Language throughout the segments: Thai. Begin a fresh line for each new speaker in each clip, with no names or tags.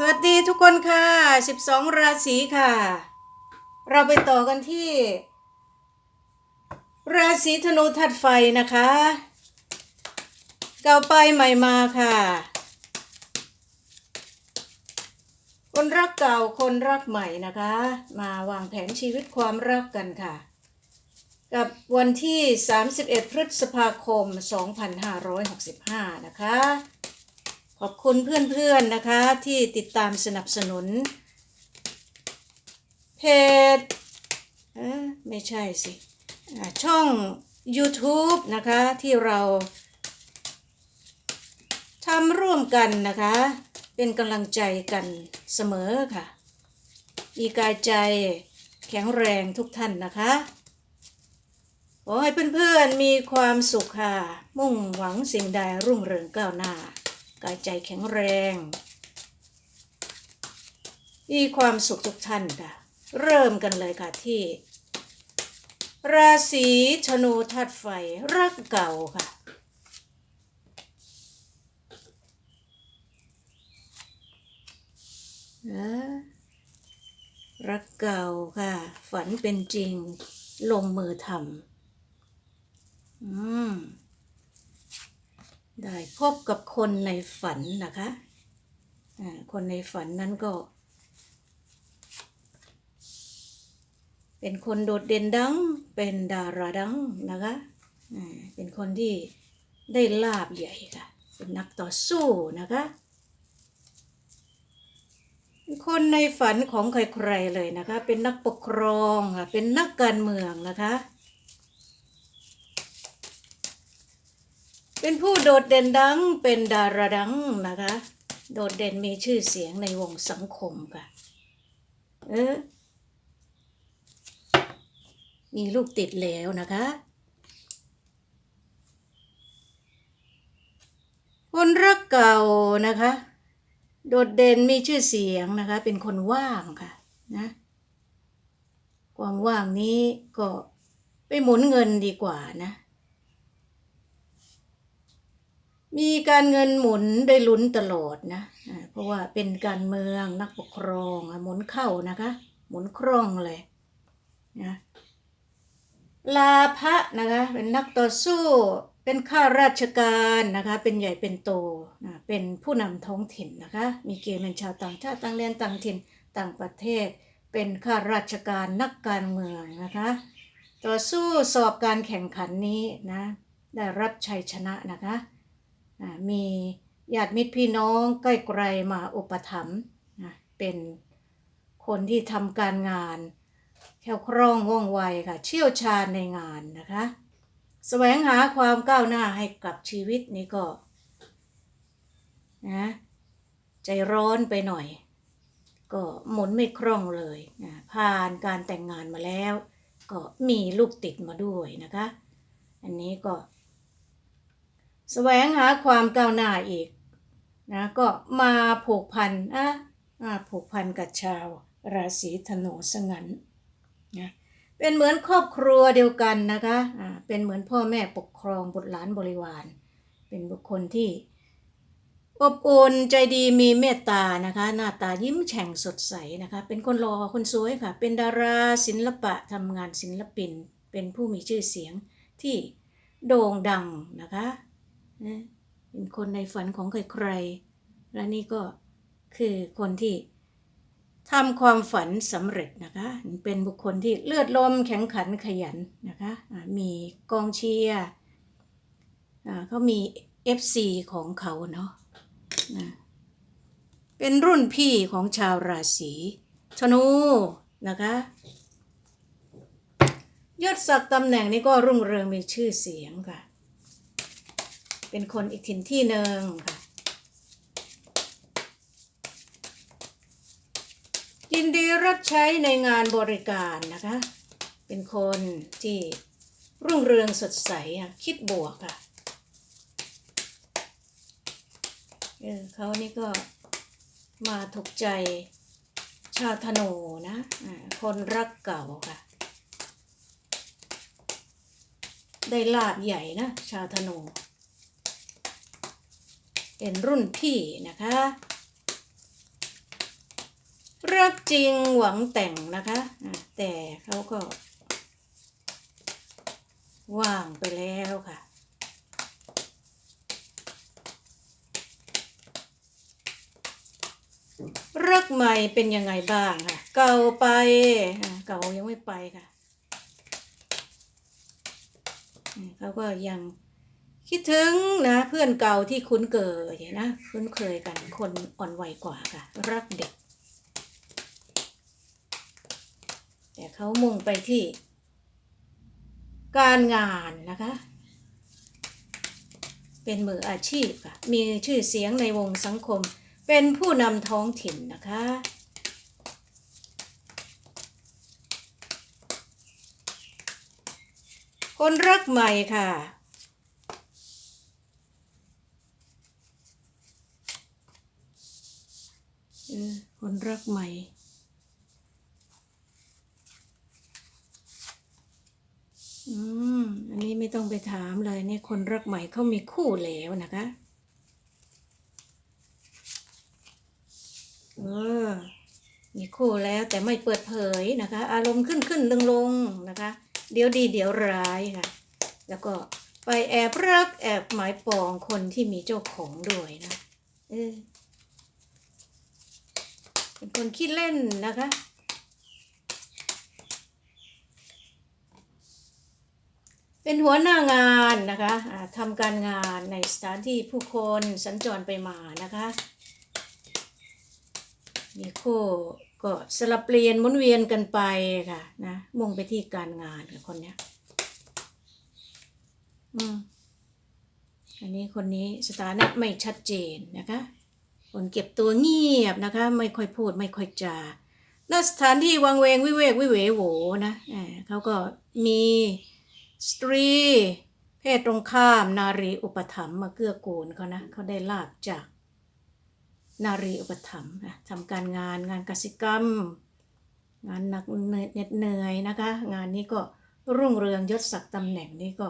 สวัสดีทุกคนค่ะ 12 ราศีค่ะ เราไปต่อกันที่ ราศีธนูธาตุไฟนะคะ เก่าไปใหม่มาค่ะ คนรักเก่าคนรักใหม่นะคะ มาวางแผนชีวิตความรักกันค่ะ กับวันที่ 31 พฤษภาคม 2565 นะคะ ขอบคุณเพื่อนๆนะคะที่ติดตามสนับสนุน เพจไม่ใช่สิช่อง YouTube นะคะที่เราทำร่วมกันนะคะ เป็นกำลังใจกันเสมอค่ะ มีกายใจแข็งแรงทุกท่านนะคะขอให้เพื่อนๆมีความสุขค่ะ มุ่งหวังสิ่งใดรุ่งเรืองก้าวหน้า กายใจแข็งแรง มีความสุขทุกท่านค่ะ เริ่มกันเลยค่ะที่ ราศีธนูธาตุไฟรักเก่าค่ะนะรักเก่าค่ะ ฝันเป็นจริง ลงมือทำอืม ได้พบกับคนในฝันนะคะคนในฝันนั้นก็ เป็นคนโดดเด่นดัง เป็นดาราดังนะคะเป็นคนที่ได้ลาบใหญ่ค่ะ เป็นนักต่อสู้นะคะ คนในฝันของใครๆเลยนะคะ เป็นนักปกครองค่ะ เป็นนักการเมืองนะคะ เป็นผู้โดดเด่นดังเป็นดาราดังนะคะ โดดเด่นมีชื่อเสียงในวงสังคมค่ะ เออ มีลูกติดแล้วนะคะคนรักเก่านะคะ โดดเด่นมีชื่อเสียงนะคะ เป็นคนว่างค่ะนะความว่างนี้ก็ไปหมุนเงินดีกว่านะ มีการเงินหมุนได้ลุ้นตลอดนะ เพราะว่าเป็นการเมืองนักปกครองหมุนเข้านะคะ หมุนคล่องเลยนะลาภะนะคะเป็นนักต่อสู้ เป็นข้าราชการนะคะ เป็นใหญ่เป็นโตนะเป็นผู้นำท้องถิ่นนะคะ มีเกณฑ์เป็นชาวต่างชาติต่างแดนต่างถิ่นต่างประเทศ เป็นข้าราชการนักการเมืองนะคะ ต่อสู้สอบการแข่งขันนี้นะ ได้รับชัยชนะนะคะ มีญาติมิตรพี่น้องใกล้ไกลมาอุปถัมภ์นะเป็นคนที่ทำการงานแคล่คล่องว่องไวค่ะ เชี่ยวชาญในงานนะคะแสวงหาความก้าวหน้าให้กับชีวิตนี้ก็นะใจร้อนไปหน่อย ก็หมุนไม่คล่องเลยนะผ่านการแต่งงานมาแล้ว ก็มีลูกติดมาด้วยนะคะ อันนี้ก็ แสวงหาความก้าวหน้าอีกนะก็มาผูกพันอะอะผูกพันกับชาวราศีธนูสงันนะเป็นเหมือนครอบครัวเดียวกันนะคะอ่าเป็นเหมือนพ่อแม่ปกครองบุตรหลานบริวาร เป็นบุคคลที่อบอุ่นใจดีมีเมตตานะคะ หน้าตายิ้มแฉ่งสดใสนะคะ เป็นคนรอคนสวยค่ะ เป็นดาราศิลปะทำงานศิลปิน เป็นผู้มีชื่อเสียงที่โด่งดังนะคะ นะเป็นคนในฝันของใครๆ และนี่ก็คือคนที่ทำความฝันสำเร็จนะคะ เป็นบุคคลที่เลือดลมแข็งขันขยันนะคะ มีกองเชียร์เขามี FC ของเขาเนาะนะเป็นรุ่นพี่ของชาวราศีธนูนะคะยศศักดิ์ตำแหน่งนี้ก็รุ่งเรืองมีชื่อเสียงค่ะ เป็นคนอีกถิ่นที่หนึ่งค่ะ ยินดีรับใช้ในงานบริการนะคะ เป็นคนที่รุ่งเรืองสดใสคิดบวกค่ะเออเขานี่ก็มาถูกใจชาวธนูนะคนรักเก่าค่ะ ได้ลาบใหญ่นะ ชาวธนู เป็นรุ่นพี่นะคะ รักจริงหวังแต่งนะคะ แต่เขาก็ ว่างไปแล้วค่ะรักใหม่เป็นยังไงบ้างค่ะ เก่าไปเก่ายังไม่ไปค่ะเขาก็ยัง คิดถึงนะเพื่อนเก่าที่คุ้นเกยนะคุ้นเคยกันคนอ่อนวัยกว่าค่ะ รักเด็ก แต่เขามุ่งไปที่ การงานนะคะ เป็นมืออาชีพค่ะ มีชื่อเสียงในวงสังคม เป็นผู้นำท้องถิ่นนะคะคนรักใหม่ค่ะ เออคนรักใหม่ อืม อันนี้ไม่ต้องไปถามเลยเนี่ยคนรักใหม่เขามีคู่แล้วนะคะเออมีคู่แล้วแต่ไม่เปิดเผยนะคะ อารมณ์ขึ้นขึ้นลงลงนะคะ เดี๋ยวดีเดี๋ยวร้ายค่ะ แล้วก็ไปแอบรักแอบหมายปองคนที่มีเจ้าของด้วยนะ เออ เป็นคนขี้เล่นนะคะ เป็นหัวหน้างานนะคะอ่าทำการงานในสถานที่ผู้คนสัญจรไปมานะคะมีคู่ก็สลับเปลี่ยนหมุนเวียนกันไปค่ะนะมุ่งไปที่การงานกับคนเนี้ยอืมอันนี้คนนี้สถานะไม่ชัดเจนนะคะ คนเก็บตัวเงียบนะคะ ไม่ค่อยพูดไม่ค่อยจาณสถานที่วังเวงวิเวกวิเวโหวนะเขาก็มีสตรี เพศตรงข้ามนารีอุปถัมภ์มาเกื้อกูลเขานะเขาได้ลาบจาก นารีอุปถัมภ์นะทำการงานงานกสิกรรม งานหนักเหน็ดเหนื่อยนะคะ งานนี้ก็รุ่งเรืองยศศักดิ์ตำแหน่งนี้ก็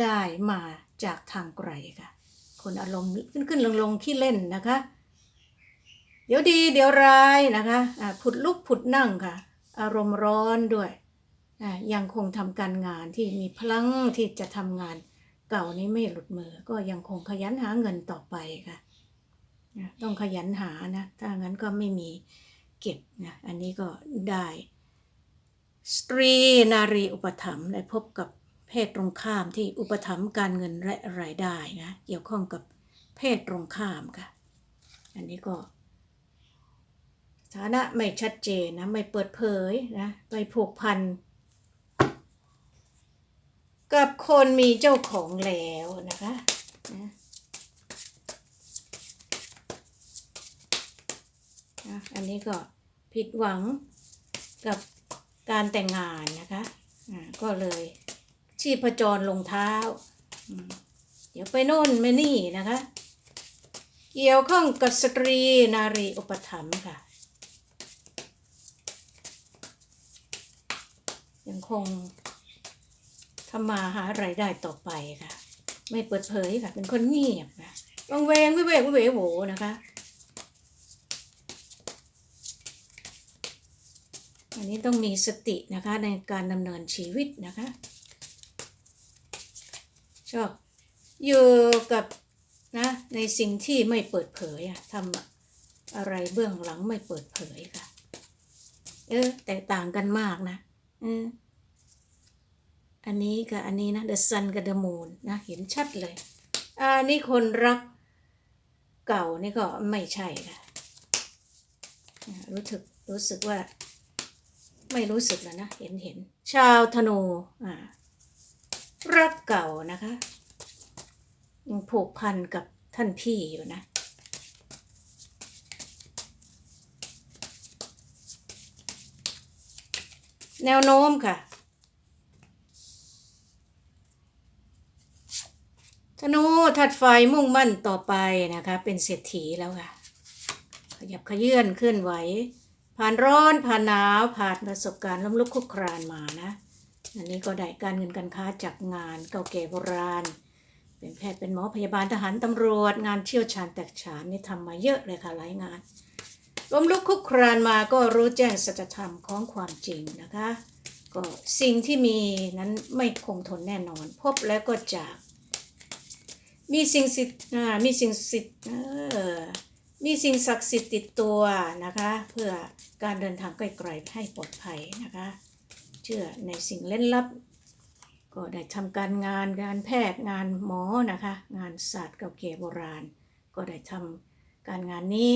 ได้มาจากทางไกลค่ะ คนอารมณ์ขึ้นขึ้นลงลงขี้เล่นนะคะ เดี๋ยวดีเดี๋ยวร้ายนะคะอ่าผุดลุกผุดนั่งค่ะ อารมณ์ร้อนด้วย ยังคงทำการงานที่มีพลังที่จะทำงานเก่านี้ไม่หลุดมือ ก็ยังคงขยันหาเงินต่อไปค่ะนะต้องขยันหานะ ถ้างั้นก็ไม่มีเก็บนะ อันนี้ก็ได้ สตรีนารีอุปถัมภ์ได้พบกับ เพศตรงข้ามที่อุปถัมภ์การเงินและรายได้นะเกี่ยวข้องกับเพศตรงข้ามค่ะ อันนี้ก็ฐานะไม่ชัดเจนนะไม่เปิดเผยนะไปผูกพันกับคนมีเจ้าของแล้วนะคะนะอันนี้ก็ผิดหวังกับการแต่งงานนะคะ ก็เลย ชีพจรลงเท้า เดี๋ยวไปโน่นไปนี่นะคะ เกี่ยวข้องกับสตรีนารีอุปถัมภ์ค่ะ ยังคงทำมาหารายได้ต่อไปค่ะ ไม่เปิดเผยค่ะ เป็นคนเงียบนะวังเวงวิเวกวิเวโหนะคะ อันนี้ต้องมีสตินะคะในการดำเนินชีวิตนะคะ ชอบอยู่กับนะในสิ่งที่ไม่เปิดเผยอะทำอะไรเบื้องหลังไม่เปิดเผยค่ะ เออแตกต่างกันมากนะเอออันนี้กับอันนี้นะ The Sun กับ The Moon นะเห็นชัดเลยอันนี้คนรักเก่านี่ก็ไม่ใช่ค่ะรู้สึกรู้สึกว่า ไม่รู้สึกแล้วนะ เห็นเห็น ชาวธนูอ่า รักเก่านะคะยังผูกพันกับท่านพี่อยู่นะ แนวโน้มค่ะธนูถัดไฟมุ่งมั่นต่อไปนะคะ เป็นเศรษฐีแล้วค่ะ ขยับขยื่นเคลื่อนไหว ผ่านร้อนผ่านหนาวผ่านประสบการณ์ล้มลุกคลุกครานมานะ อันนี้ก็ได้การเงินการค้าจากงานเก่าแก่โบราณ เป็นแพทย์เป็นหมอพยาบาลทหารตำรวจ งานเชี่ยวชาญแตกฉานนี่ทำมาเยอะเลยค่ะหลายงานล้มลุกคุกครานมาก็รู้แจ้งสัจธรรมของความจริงนะคะ ก็สิ่งที่มีนั้นไม่คงทนแน่นอน พบแล้วก็จาก มีสิ่งสิทธิ์มีสิ่งสิทธิ์มีสิ่งศักดิ์สิทธิ์ติดตัวนะคะ เพื่อการเดินทางไกลๆให้ปลอดภัยนะคะ เชื่อในสิ่งเล่นลับ ก็ได้ทำการงานงานแพทย์งานหมอนะคะ งานศาสตร์เก่าแก่โบราณ ก็ได้ทำการงานนี้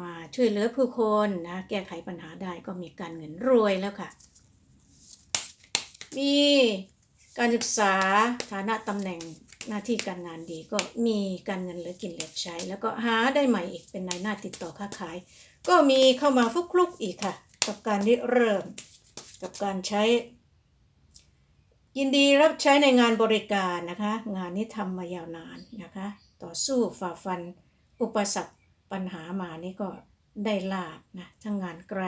มาช่วยเหลือผู้คนนะแก้ไขปัญหาได้ก็มีการเงินรวยแล้วค่ะ มีการศึกษาฐานะตำแหน่งหน้าที่การงานดีก็มีการเงินเหลือกินเหลือใช้ แล้วก็หาได้ใหม่อีกเป็นนายหน้าติดต่อค้าขาย ก็มีเข้ามาฟุกคลุกอีกค่ะ กับการริเริ่ม กับการใช้ ยินดีรับใช้ในงานบริการนะคะ งานนี้ทำมายาวนานนะคะ ต่อสู้ฝ่าฟันอุปสรรคปัญหามานี่ก็ได้ลาบนะทั้งงานไกล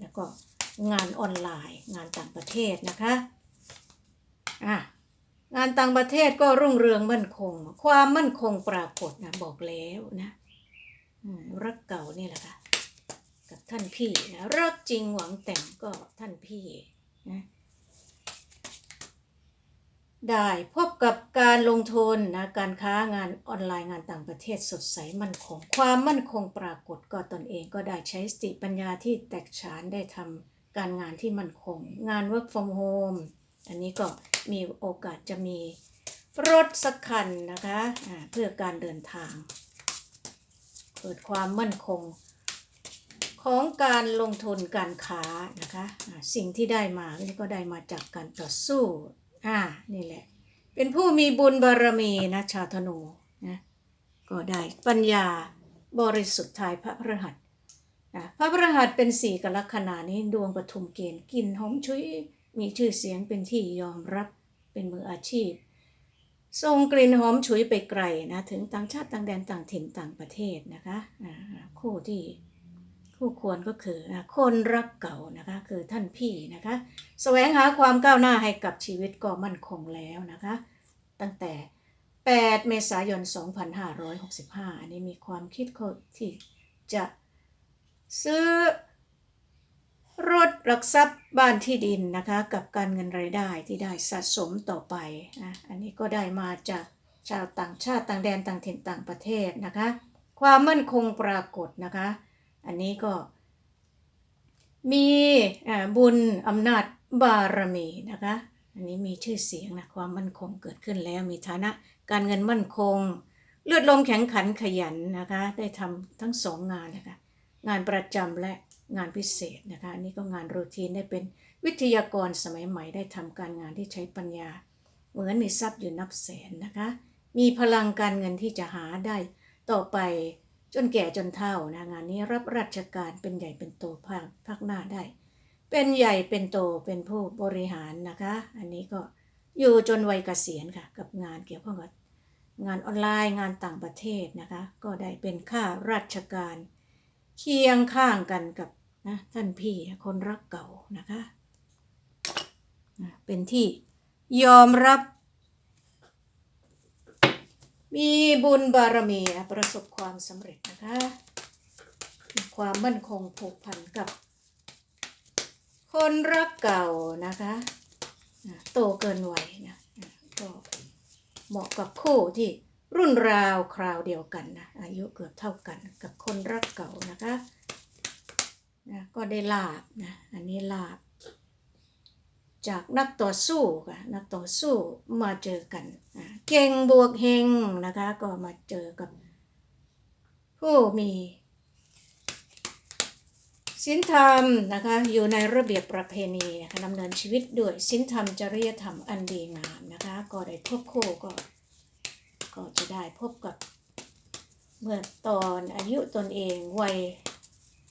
แล้วก็งานออนไลน์งานต่างประเทศนะคะอะงานต่างประเทศก็รุ่งเรืองมั่นคง ความมั่นคงปรากฏนะบอกแล้วนะรักเก่านี่แหละค่ะ ท่านพี่นะรักจริงหวังแต่งก็ท่านพี่นะได้พบกับการลงทุนนะการค้างานออนไลน์งานต่างประเทศสดใสมั่นคงความมั่นคงปรากฏก็ตนเองก็ได้ใช้สติปัญญาที่แตกฉานได้ทำการงานที่มั่นคง งาน work from home อันนี้ก็มีโอกาสจะมีรถสักคันนะคะอ่าเพื่อการเดินทาง เกิดความมั่นคง ของการลงทุนการค้านะคะสิ่งที่ได้มานี่ก็ได้มาจากการต่อสู้อ่านี่แหละ เป็นผู้มีบุญบารมีนะชาธนูนะก็ได้ปัญญาบริสุทธิ์ทายพระพฤหัสนะพระพฤหัสเป็นสี่กลักษณะนี้ดวงปฐุมเกณฑ์กลินหอมชุยมีชื่อเสียงเป็นที่ยอมรับเป็นมืออาชีพทรงกลิ่นหอมฉุยไปไกลนะถึงต่างชาติต่างแดนต่างถิ่นต่างประเทศนะคะอ่าคู่ที่ คู่ควรก็คือคนรักเก่านะคะคือท่านพี่นะคะแสวงหาความก้าวหน้าให้กับชีวิตก็มั่นคงแล้วนะคะ ตั้งแต่ 8 เมษายน 2565 อันนี้มีความคิดที่จะซื้อรถหลักทรัพย์บ้านที่ดินนะคะกับการเงินรายได้ที่ได้สะสมต่อไปนะอันนี้ก็ได้มาจากชาวต่างชาติต่างแดนต่างถิ่นต่างประเทศนะคะ ความมั่นคงปรากฏนะคะ อันนี้ก็ มีบุญอำนาจบารมีนะคะ อันนี้มีชื่อเสียงนะความมั่นคงเกิดขึ้นแล้วมีฐานะการเงินมั่นคง เลือดลมแข็งขันขยันนะคะ ได้ทำทั้งสองงานนะคะ งานประจำและงานพิเศษนะคะอันนี้ก็งานรูทีนได้เป็นวิทยากรสมัยใหม่ได้ทำการงานที่ใช้ปัญญา เหมือนมีทรัพย์อยู่นับแสนนะคะ มีพลังการเงินที่จะหาได้ต่อไป จนแก่จนเฒ่านะงานนี้รับราชการเป็นใหญ่เป็นโตภาคภาคหน้าได้ เป็นใหญ่เป็นโตเป็นผู้บริหารนะคะ อันนี้ก็อยู่จนวัยเกษียณค่ะ กับงานเกี่ยวข้องกับงานออนไลน์งานต่างประเทศนะคะ ก็ได้เป็นข้าราชการ เคียงข้างกันกับนะท่านพี่คนรักเก่านะคะนะเป็นที่ยอมรับ มีบุญบารมีประสบความสำเร็จนะคะ ความมั่นคงผูกพันกับ คนรักเก่านะคะ โตเกินวัยนะอะก็เหมาะกับคู่ที่รุ่นราวคราวเดียวกันนะ อายุเกือบเท่ากันกับคนรักเก่านะคะนะก็ได้ลาบนะ อันนี้ลาบ จากนักต่อสู้ค่ะนักต่อสู้มาเจอกันเก่งบวกเฮงนะคะก็มาเจอกับผู้มีศีลธรรมนะคะอยู่ในระเบียบประเพณีนะคะดำเนินชีวิตด้วยศีลธรรมจริยธรรมอันดีงามนะคะก็ได้พบคู่ก็ก็จะได้พบกับเมื่อตอนอายุตนเองวัย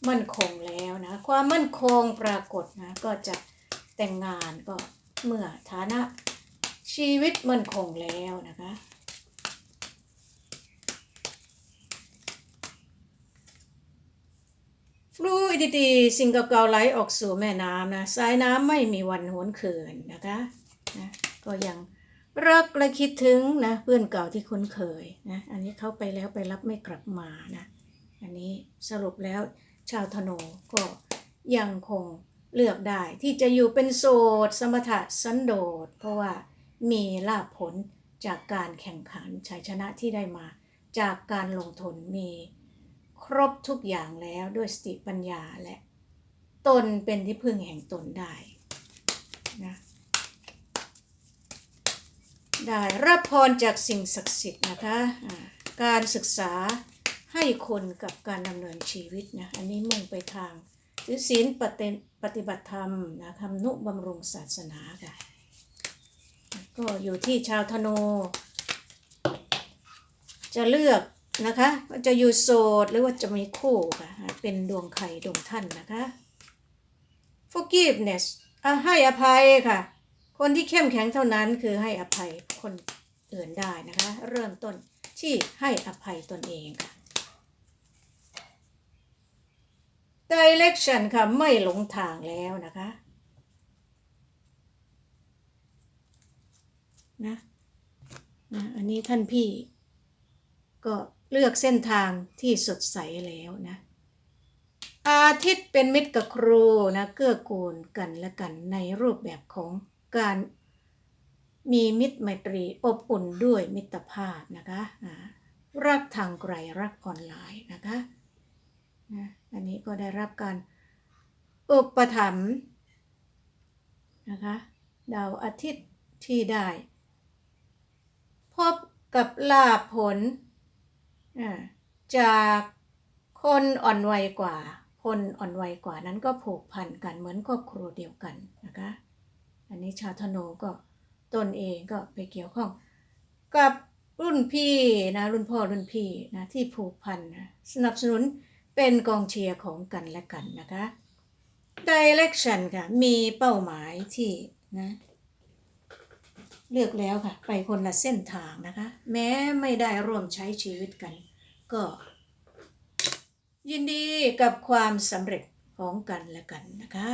มั่นคงแล้วนะความมั่นคงปรากฏนะก็จะ แต่งงานก็เมื่อฐานะชีวิตมันคงแล้วนะคะ ฟลูอิดิตีสิ่งเก่าๆไหลออกสู่แม่น้ำนะ สายน้ำไม่มีวันหวนคืนนะคะนะก็ยังรักและคิดถึงนะเพื่อนเก่าที่คุ้นเคยนะอันนี้เขาไปแล้วไปรับไม่กลับมานะ อันนี้สรุปแล้วชาวธนูก็ยังคง เลือกได้ที่จะอยู่เป็นโสดสมถะสันโดษเพราะว่ามีลาภผลจากการแข่งขันชัยชนะที่ได้มา จากการลงทุนมีครบทุกอย่างแล้วด้วยสติปัญญาและตนเป็นที่พึ่งแห่งตนได้นะได้รับพรจากสิ่งศักดิ์สิทธิ์นะคะอ่าการศึกษาให้คนกับการดำเนินชีวิตนะอันนี้มุ่งไปทางถือศีลปฏิ ปฏิบัติธรรมนะทำนุบำรุงศาสนาค่ะ ก็อยู่ที่ชาวธนู จะเลือกนะคะว่าจะอยู่โสดหรือว่าจะมีคู่ค่ะ เป็นดวงใครดวงท่านนะคะ forgiveness อะให้อภัยค่ะ คนที่เข้มแข็งเท่านั้นคือให้อภัยคนอื่นได้นะคะ เริ่มต้นที่ให้อภัยตนเองค่ะ direction ค่ะ ไม่หลงทางแล้วนะคะนะนะอันนี้ท่านพี่ก็เลือกเส้นทางที่สดใสแล้วนะ อาทิตย์เป็นมิตรกับครูนะ เกื้อกูลกันและกันในรูปแบบของการมีมิตรไมตรีอบอุ่นด้วยมิตรภาพนะคะ รักทางไกลรักออนไลน์นะคะ นะอันนี้ก็ได้รับการอุปถัมภ์นะคะดาวอาทิตย์ที่ได้ พบกับลาผลจากคนอ่อนวัยกว่า คนอ่อนวัยกว่านั้นก็ผูกพันกันเหมือนครอบครัวเดียวกันนะคะอันนี้ชาวธนูก็ตนเองก็ไปเกี่ยวข้องกับรุ่นพี่นะรุ่นพ่อรุ่นพี่นะที่ผูกพันนะสนับสนุน เป็นกองเชียร์ของกันและกันนะคะ direction ค่ะ มีเป้าหมายที่นะ เลือกแล้วค่ะ ไปคนละเส้นทางนะคะ แม้ไม่ได้ร่วมใช้ชีวิตกัน ก็ ยินดีกับความสำเร็จของกันและกันนะคะ